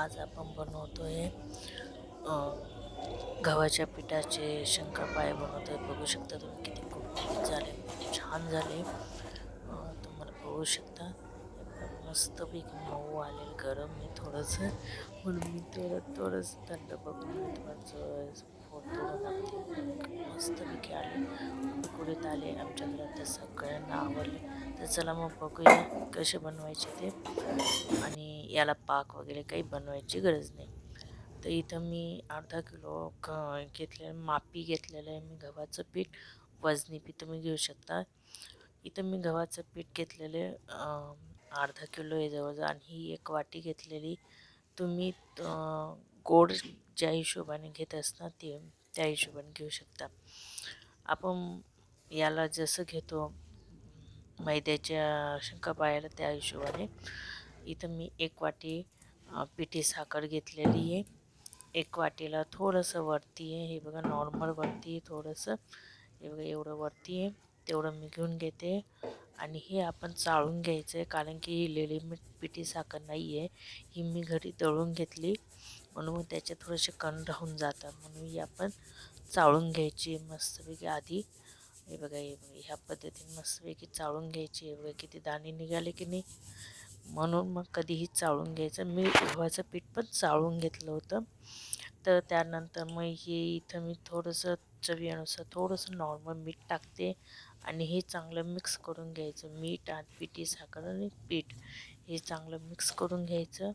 आज आपण बनवतोय आहे गव्हाच्या पिठाचे शंकरपाळे बनवतोय. बघू शकता तुम्ही किती खूप झाले छान झाले. तुम्हाला बघू शकता. मस्त मस्तपैकी मऊ आले गरम आहे थोडंसं. म्हणून मी थोडं थोडंसं थंड बघून मी थोडंसं फोटो मस्त मस्तपैकी आले. कुरकुरीत आले आमच्या घरात सगळ्यांना आवडले. तर चला मग बघूया कसे बनवायचे ते. आणि याला पाक वगैरे काही बनवायची गरज नाही. तर इथं मी अर्धा किलो क घेतलेलं मापी घेतलेलं आहे मी गव्हाचं पीठ वजनी पीठ तुम्ही घेऊ शकता. इथं मी गव्हाचं पीठ घेतलेले अर्धा किलो आहे जवळजवळ आणि ही एक वाटी घेतलेली. तुम्ही गोड ज्या हिशोबाने घेत असता ते त्या हिशोबाने घेऊ शकता. आपण याला जसं घेतो मैद्याच्या शंका पाहायला त्या हिशोबाने. इथं मी एक वाटी पिठी साखर घेतलेली आहे. एक वाटीला थोडंसं वरती आहे. हे बघा नॉर्मल वरती आहे थोडंसं. हे बघा एवढं वरती आहे. तेवढं मी घेऊन घेते. आणि हे आपण चाळून घ्यायचं आहे कारण की ही रेडीमेड पिठी साखर नाही आहे. ही मी घरी दळून घेतली. म्हणून मग त्याचे थोडेसे कण राहून जातात. म्हणून ही आपण चाळून घ्यायची मस्तपैकी आधी. हे बघा हे बघा ह्या पद्धतीने मस्तपैकी चाळून घ्यायची हे बघा किती दाणे निघाले की नाही. म्हणून मग कधीही चाळून घ्यायचं. मी गव्हाचं पीठ पण चाळून घेतलं होतं. तर त्यानंतर मग हे इथं मी थोडंसं चवीनुसार थोडंसं नॉर्मल मीठ टाकते आणि हे चांगलं मिक्स करून घ्यायचं. मीठ आणि पिठी साखर आणि पीठ हे चांगलं मिक्स करून घ्यायचं.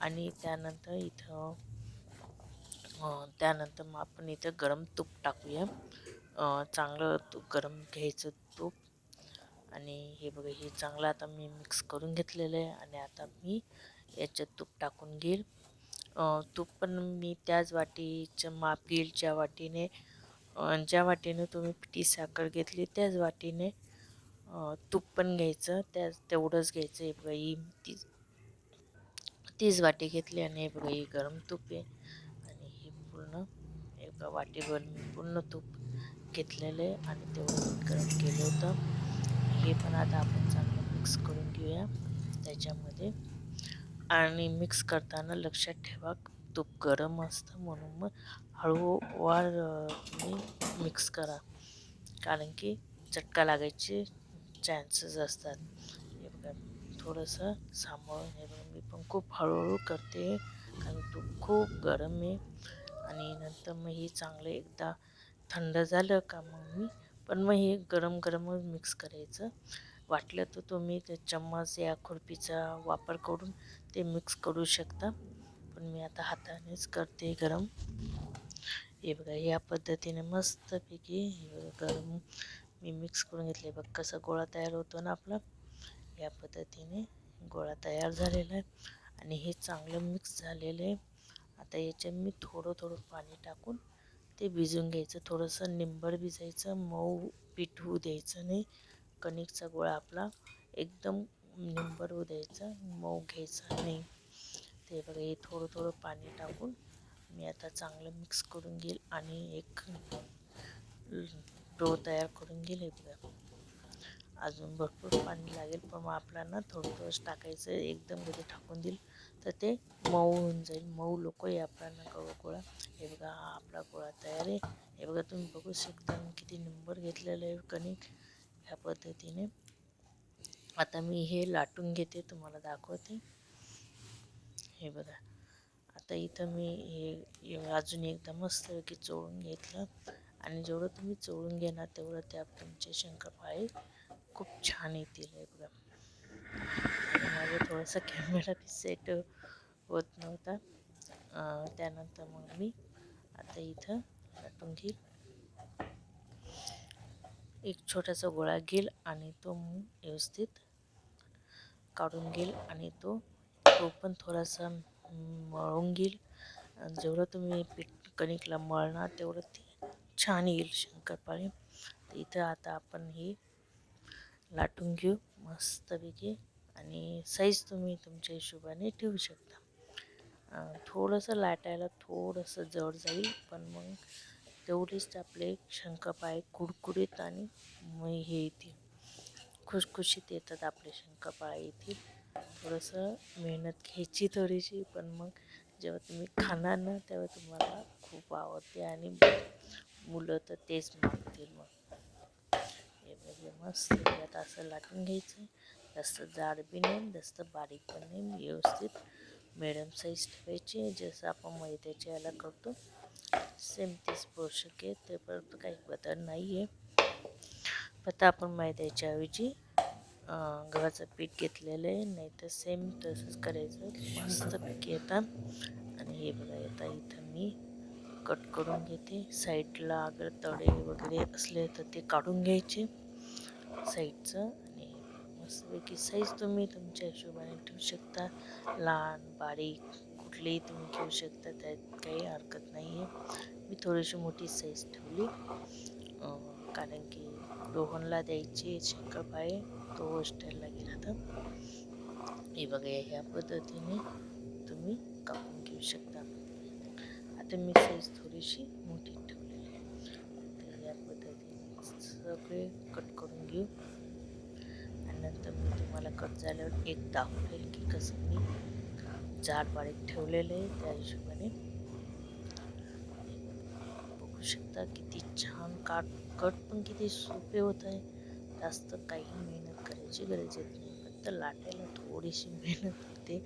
आणि त्यानंतर इथं त्यानंतर मग आपण इथं गरम तूप टाकूया. चांगलं तूप गरम घ्यायचं तूप. आणि हे बघा हे चांगलं आता मी मिक्स करून घेतलेलं आहे आणि आता मी याच्यात तूप टाकून घेईल. तूप पण मी त्याच वाटीच्या घेईल ज्या वाटीने ज्या वाटीने तुम्ही पिठी साखर घेतली त्याच वाटीने तूप पण घ्यायचं त्याच तेवढंच घ्यायचं. हे बघा ही तीच तीच वाटी घेतली आणि हे बघा ही गरम तूप आहे. आणि हे पूर्ण एका वाटीभर मी पूर्ण तूप घेतलेलं आहे आणि तेवढं गरम केलं होतं. हे पण आता आपण चांगलं मिक्स करून घेऊया त्याच्यामध्ये. आणि मिक्स करताना लक्षात ठेवा तूप गरम असतं म्हणून मग हळूवार तुम्ही मिक्स करा. कारण की चटका लागायचे चान्सेस असतात. हे बघा थोडंसं सांभाळून हे बघा मी पण खूप हळूहळू करते. कारण तूप खूप गरम आहे. आणि नंतर मग हे चांगलं एकदा थंड झालं का मग मी पण मग हे गरम गरमच मिक्स करायचं. वाटलं तर तुम्ही ते चम्मच या खुर्पीचा वापर करून ते मिक्स करू शकता. पण मी आता हातानेच करते गरम. हे बघा या पद्धतीने मस्तपैकी हे बघा गरम मी मिक्स करून घेतले बघ कसा गोळा तयार होतो ना आपला. या पद्धतीने गोळा तयार झालेला आहे. आणि हे चांगलं मिक्स झालेलं आहे. आता याच्यात मी थोडं थोडं पाणी टाकून ते भिजून घ्यायचं. थोडंसं निंबर भिजायचं मऊ पीठ होऊ द्यायचं नाही. कणिकचा गोळा आपला एकदम निंबर होऊ द्यायचा मऊ घ्यायचा नाही. ते बघा हे थोडं थोडं पाणी टाकून मी आता चांगलं मिक्स करून घेईल आणि एक डो तयार करून घेईल हे बघा. अजून भरपूर पाणी लागेल पण मग आपल्याला थोडं थोडंच टाकायचं एकदम कधी टाकून देईल तर ते मऊ होऊन जाईल. मऊ लोक आहे आपल्याला गोळा हे बघा हा आपला गोळा तयार आहे. हे बघा तुम्ही बघू शकता मी किती नंबर घेतलेला आहे कणिक ह्या पद्धतीने. आता मी हे लाटून घेते तुम्हाला दाखवते. हे बघा आता इथं मी हे अजून एकदा की चोळून घेतलं. आणि जेवढं तुम्ही चोळून घेणार तेवढं त्या तुमचे शंकरपाळे खूप छान येतील. हे बघा. माझं थोडासा कॅमेरा सेट होत नव्हता. त्यानंतर मग मी आता इथं लाटून घेईल. एक छोटासा गोळा घेईल आणि तो व्यवस्थित काढून घेईल आणि तो तो पण थोडासा मळून घेईल. आणि जेवढं तुम्ही पीठ कणिकला मळणार तेवढं ते छान येईल शंकरपाळी. तर इथं आता आपण ही लाटून घेऊ मस्तपैकी. आणि साईज तुम्ही तुमच्या हिशोबाने ठेवू शकता. थोडंसं लाटायला थोडंसं जड जाईल पण मग तेवढीच आपले शंकरपाळे कुडकुडीत आणि मग हे येतील. खुशखुशीत येतात आपले शंकरपाळे येतील. थोडंसं मेहनत घ्यायची थोडीशी पण मग जेव्हा तुम्ही खाणार ना तेव्हा तुम्हाला खूप आवडते आणि मुलं तर तेच मागतील मग. हे बघे मस्त त्यात असं लाटून घ्यायचं. जास्त जाड बी नाही जास्त बारीक पण नाही व्यवस्थित मिडियम साईज ठेवायची जसं आपण मैद्याच्या याला करतो. सेम तीच पोषक आहे ते परत काही बदल नाही आहे फक्त आपण मैद्याच्या ऐवजी गव्हाचं पीठ घेतलेलं आहे नाही तर सेम तसंच करायचं. मस्त पीक येतात. आणि हे बघा येता इथं मी कट करून घेते. साईडला अगर तडे वगैरे असले तर ते काढून घ्यायचे. साईडचं मस्तपैकी साईज तुम्ही तुमच्या हिशोबाने ठेवू शकता. लहान बारीक कुठलीही तुम्ही घेऊ शकता त्यात काही हरकत नाही आहे मी थोडीशी मोठी साईज ठेवली. कारण की रोहनला द्यायची शंकरपाळे तो हॉस्टेलला गेला तर हे बघा ह्या पद्धतीने तुम्ही कापून घेऊ शकता. आता मी साईज थोडीशी मोठी ठेवलेली आहे. तर या पद्धतीने सगळे कट करून घेऊ. तर मी तुम्हाला कट झाल्यावर एक दाखवेल की कसं मी जाड बारीक ठेवलेलं आहे. त्या हिशोबाने बघू शकता किती छान काट कट पण किती सोपे होत आहे. जास्त काही मेहनत करायची गरज येत नाही. फक्त लाटायला थोडीशी मेहनत होते.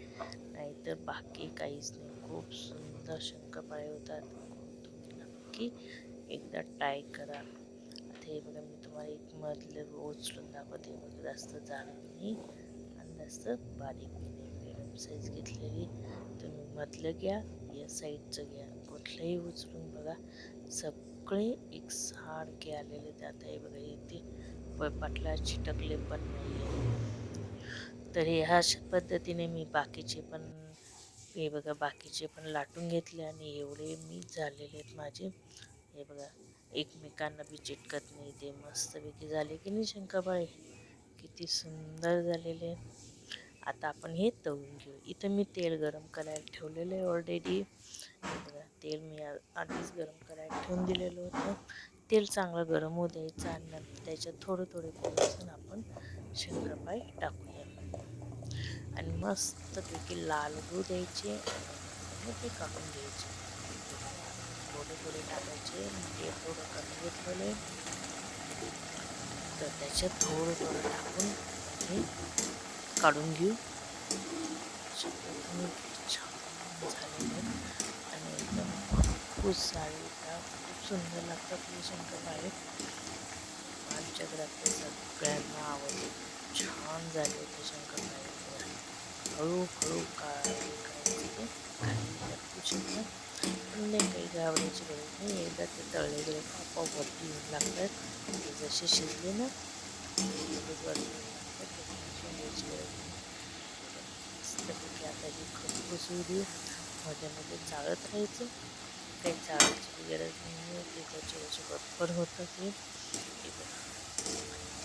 नाहीतर बाकी काहीच नाही. खूप सुंदर शंकरपाळे होतात. तुम्ही नक्की एकदा ट्राय करा. हे बघा मी तुम्हाला एक मधलं उचलून दाखवते. मग जास्त जाड नाही आणि जास्त बारीक नाही. मिडियम साईज घेतलेली. तुम्ही मधलं घ्या या साईडचं घ्या. कुठलंही उचलून बघा. सगळे एक सारखे आलेले त्यात हे बघा इथे पाटला चिटकले पण नाही आहे तर ह्या पद्धतीने मी बाकीचे पण हे बघा बाकीचे पण लाटून घेतले आणि एवढे मी झालेले आहेत माझे. हे बघा एकमेकांना बी चिटकत नाही. ते मस्तपैकी झाले की नाही शंकाबाळे किती सुंदर झालेले आता आपण हे तळून घेऊ. इथं मी तेल गरम करायला ठेवलेलं आहे ऑलरेडी तेल मी आधीच गरम करायला ठेवून दिलेलं होतं. तेल चांगलं गरम होऊ द्यायचं आणि नंतर त्याच्यात थोडं थोडे पोळीसून आपण शंकरपाई टाकूया. आणि मस्तपैकी लाल होऊ द्यायचे आणि ते काढून घ्यायचे. थोडे थोडे टाकायचे म्हणजे थोडं कमी घेतलेले तर त्याच्यात थोडं थोडं टाकून हे काढून घेऊ. छान झालेलं आणि एकदम खूप साडी खूप सुंदर लागतात हे शंकरपाळे आमच्या घरातल्या सगळ्यांना आवडते. छान झाले ते शंकरपाळे हळूहळू करायचे ते काही नाही काही घाबरायची गरज नाही. एकदा ते तळले गेले आपोआपवरती येऊन लागतात. ते जसे शिजले ना वरती मस्तपैकी आता जी खरपूस होऊ देऊ मध्ये मध्ये चाळत राहायचं. काही चाळायची गरज नाही ते त्याच्या बरोबर होतं ते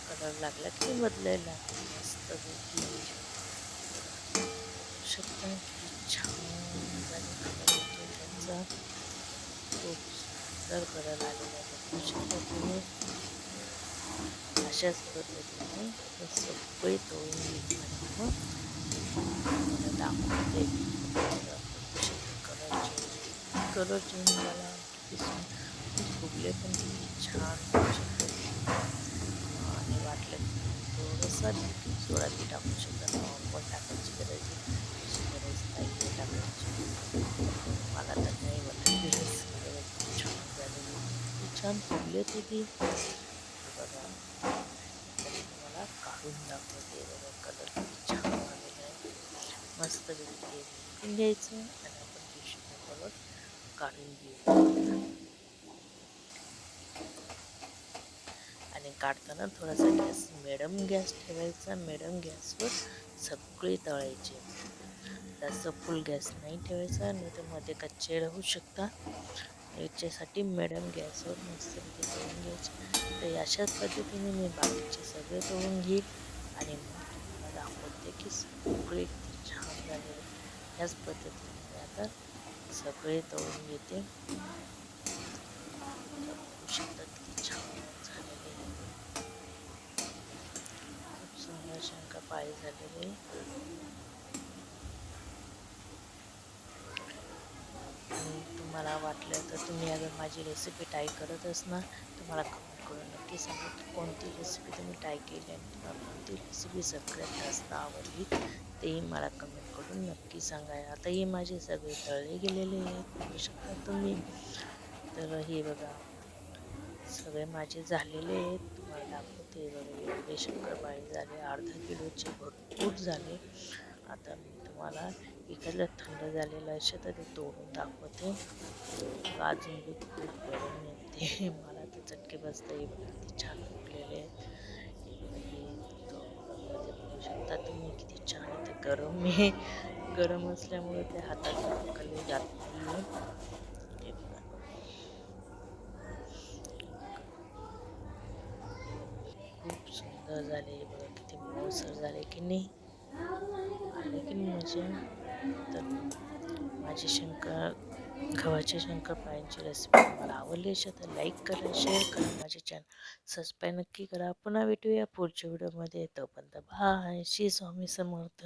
कलर लागला की बदलायला. मस्तपैकी. शकता छान त्यांचा. खूप सुंदर कलर आलेला बघू शकता तुम्ही अशाच पद्धतीने सगळे तळून घेतले दाखवते कलर चेंज कलर चेंज झाला किती फुगले पण किती छान. आणि वाटलं थोडंसं सोळा ती टाकू शकतात टाकायची गरज अशी गरज नाही टाकायची मला तर नाही वाटत गरज खूप छान झालेली खूप होती ती बघा तरी तुम्हाला काढून दाखवते बघा कलर किती छान आलेला आहे मस्त पैकी घ्यायचं आणि आपण टिश्यू पेपरवर काढून घेऊ आणि काढताना थोडासा गॅस मॅडम गॅस ठेवायचा मॅडम गॅसवर सगळी तळायची जास्त फुल गॅस नाही ठेवायचा नाही तर मध्ये कच्चे राहू शकता याच्यासाठी मॅडम गॅसवर मस्त तळून घ्यायचे. तर अशाच पद्धतीने मी बाकीचे सगळे तळून घेईल आणि मग तुम्हाला दाखवते की सगळे किती छान झाले. ह्याच पद्धतीने मी आता सगळे तळून घेते. बघू शकता किती छान झालेले खूप सुंदर शंकरपाळी झालेली तुम्हाला वाटलं तर तुम्ही अगर माझी रेसिपी ट्राय करत असणार तर मला कमेंट करून नक्की सांगा की कोणती रेसिपी तुम्ही ट्राय केली आणि तुम्हाला कोणती रेसिपी सगळ्यात जास्त आवडली तेही मला कमेंट करून नक्की सांगा. आता हे माझे सगळे तळले गेलेले आहेत बघू शकता तुम्ही. तर हे बघा सगळे माझे झालेले आहेत. तुम्हाला दाखवते बघा एवढे शंकरपाळी झाले अर्धा किलोचे भरपूर झाले. आता मी तुम्हाला इकडलं थंड झालेलं असे तर ते तोडून दाखवते. अजून बी खूप गरम येते मला तर चटके बसतं हे बघा किती छान फुगलेले आहेत. म्हणजे बघू शकता तुम्ही किती छान आहे गरम आहे. गरम असल्यामुळे ते हातात पकडले जात नाही खूप सुंदर झाले बघा किती मऊसर झाले की नाही. आले की नाही मजा? तर माझी शंकर गव्हाच्या शंकरपाळ्यांची रेसिपी तुम्हाला आवडली असेल तर लाईक करा शेअर करा माझे चॅनल सबस्क्राईब नक्की करा. पुन्हा भेटूया पुढच्या व्हिडिओमध्ये तोपर्यंत बाय श्री स्वामी समर्थ.